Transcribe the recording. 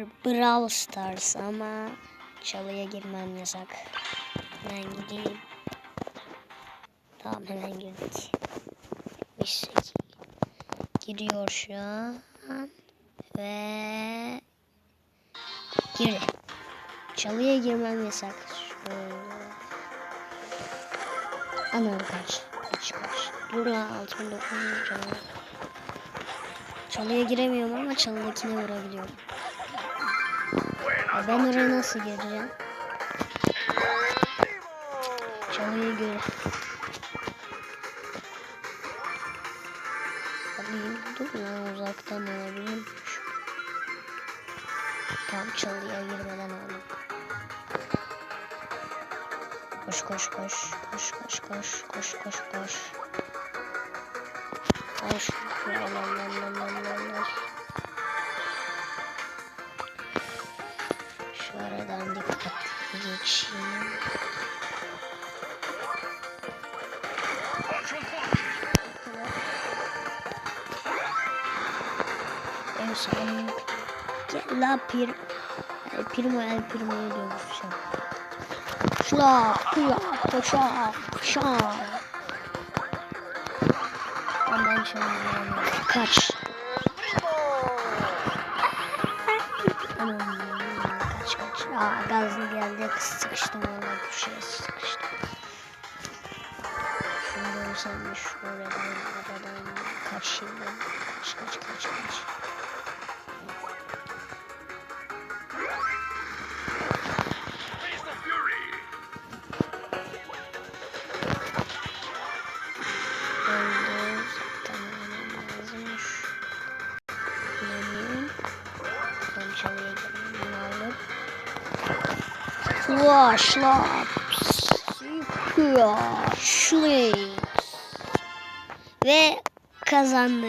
Brawl Stars ama çalıya girmem yasak. Hemen gideyim. Tamam hemen girdik. Mistik. Giriyor şu an. Ve girdi. Çalıya girmem yasak. Şöyle. Anam kaç. Kaç kaç. Dur lan altın. Çalıya giremiyorum ama çalıdakine vurabiliyorum. Ben oraya nasıl gireceğim? Çalıyı gör. Alayım. Dur lan uzaktan alabilirim. Tam çalıya girmeden aldım. Koş koş. Koş koş koş. Koş koş koş. Koş. Geçeyim. En son la pir El primo el primo'yu dövüşeceğim. Şla kula koşa şa Ondan sonra kaç Aa gazlı geldi sıkıştım valla köşeye sıkıştım Şunu görsem şu oradan aradan kaçayım ben kaç kaç kaç kaç Öldü. Tamam lazımmış. Alıp. Flashlight. Flashlight. Ve kazandı.